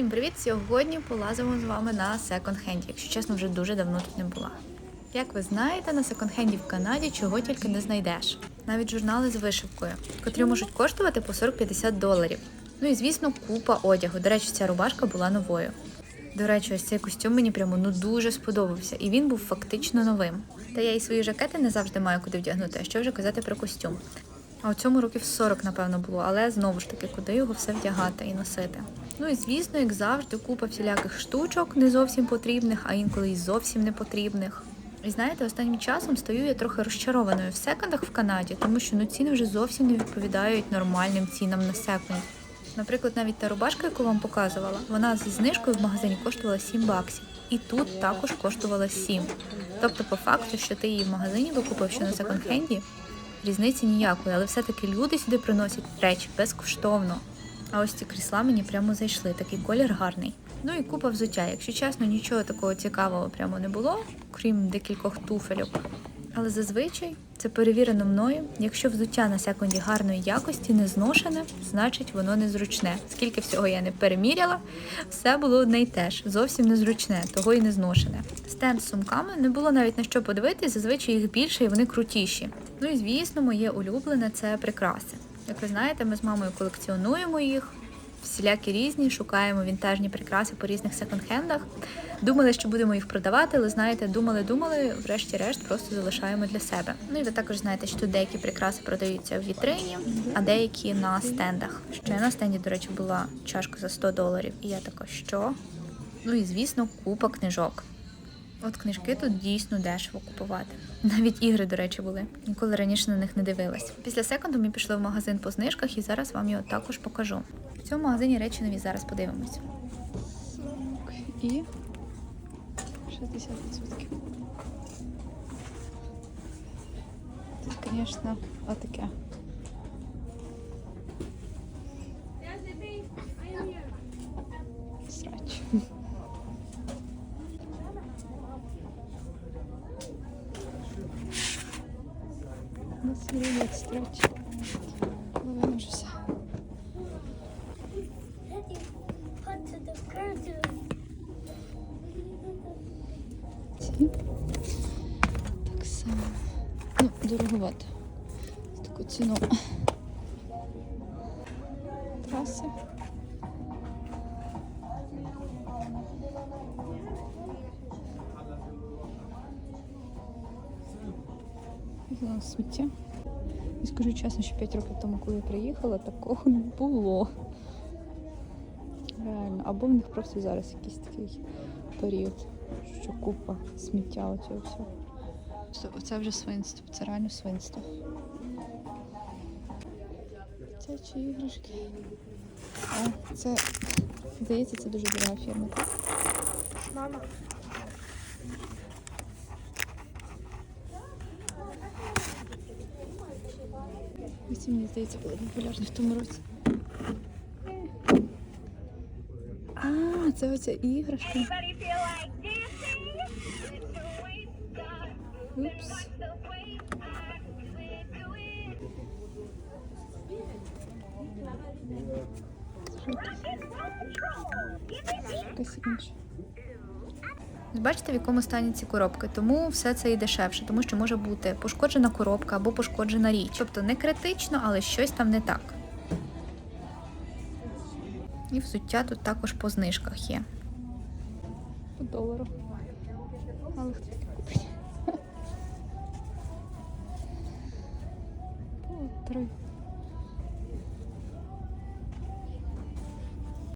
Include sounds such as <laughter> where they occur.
Всім привіт! Сьогодні полазимо з вами на секонд-хенді. Якщо чесно, вже дуже давно тут не була. Як ви знаєте, на секонд-хенді в Канаді чого тільки не знайдеш. Навіть журнали з вишивкою, котрі можуть коштувати по 40-50 доларів. Ну і звісно, купа одягу. До речі, ця рубашка була новою. До речі, ось цей костюм мені прямо ну дуже сподобався, і він був фактично новим. Та я і свої жакети не завжди маю куди вдягнути, а що вже казати про костюм. А у цьому років 40, напевно, було, але знову ж таки, куди його все вдягати і носити. Ну і звісно, як завжди, купа всіляких штучок не зовсім потрібних, а інколи й зовсім не потрібних. І знаєте, останнім часом стою я трохи розчарованою в секондах в Канаді, тому що ну ціни вже зовсім не відповідають нормальним цінам на секонд. Наприклад, навіть та рубашка, яку вам показувала, вона зі знижкою в магазині коштувала 7 баксів. І тут також коштувала 7. Тобто, по факту, що ти її в магазині викупив, що на секонд-хенді, різниці ніякої, але все-таки люди сюди приносять речі безкоштовно. А ось ці крісла мені прямо зайшли, такий колір гарний. Ну і купа взуття. Якщо чесно, нічого такого цікавого прямо не було, крім декількох туфельок. Але зазвичай це перевірено мною. Якщо взуття на секунді гарної якості не зношене, значить воно незручне. Скільки всього я не переміряла, все було одне й те ж, зовсім незручне, того і не зношене. Стенд з сумками не було навіть на що подивитись, зазвичай їх більше і вони крутіші. Ну і звісно, моє улюблене це прикраси. Як ви знаєте, ми з мамою колекціонуємо їх. Всілякі різні, шукаємо вінтажні прикраси по різних секонд-хендах. Думали, що будемо їх продавати, але знаєте, думали, думали, врешті-решт просто залишаємо для себе. Ну і ви також знаєте, що тут деякі прикраси продаються в вітрині, а деякі на стендах. Ще на стенді, до речі, була чашка за 100 доларів, і я така, що? Ну і звісно, купа книжок. От книжки тут дійсно дешево купувати. Навіть ігри, до речі, були. Ніколи раніше на них не дивилась. Після секунду ми пішли в магазин по знижках і зараз вам його також покажу. В цьому магазині речі нові зараз подивимось. І 60%. Тут, звісно, отаке. Срач. У нас вигляд срач. Ловимо вже. Так само. Ну, дороговато. За таку ціну. Траси. Взяла сміття. І скажу чесно, що 5 років тому, коли я приїхала, такого не було. Реально. Або в них просто зараз якийсь такий період, що купа сміття оцього всього. Це, вже свинство, це реально свинство. Це чи іграшки? А, це, здається, це дуже дорога фірма. так? ці, мені здається, були популярні в тому році. А, це оця іграшка. Anybody feel like dancing? It's the way God. Упс. The way I do it. Якась інша. Бачите, в якому стані ці коробки, тому все це і дешевше, тому що може бути пошкоджена коробка або пошкоджена річ. Тобто не критично, але щось там не так. І взуття тут також по знижках є. По долару. Але. <laughs>